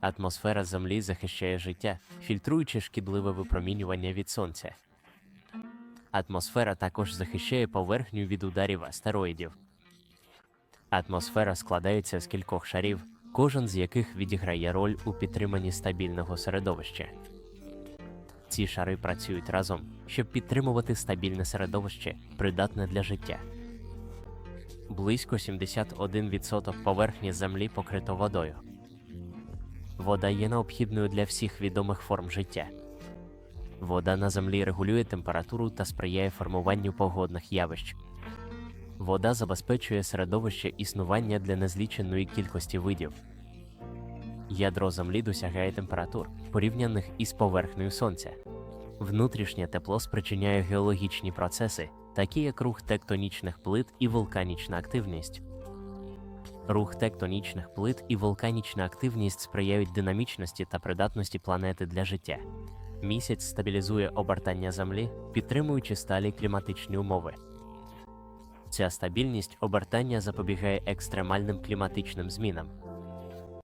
Атмосфера Землі захищає життя, фільтруючи шкідливе випромінювання від сонця. Атмосфера також захищає поверхню від ударів астероїдів. Атмосфера складається з кількох шарів, кожен з яких відіграє роль у підтриманні стабільного середовища. Ці шари працюють разом, щоб підтримувати стабільне середовище, придатне для життя. Близько 71% поверхні Землі покрито водою. Вода є необхідною для всіх відомих форм життя. Вода на землі регулює температуру та сприяє формуванню погодних явищ. Вода забезпечує середовище існування для незліченої кількості видів. Ядро Землі досягає температур, порівняних із поверхнею Сонця. Внутрішнє тепло спричиняє геологічні процеси, такі як рух тектонічних плит і вулканічна активність. Рух тектонічних плит і вулканічна активність сприяють динамічності та придатності планети для життя. Місяць стабілізує обертання Землі, підтримуючи сталі кліматичні умови. Ця стабільність обертання запобігає екстремальним кліматичним змінам,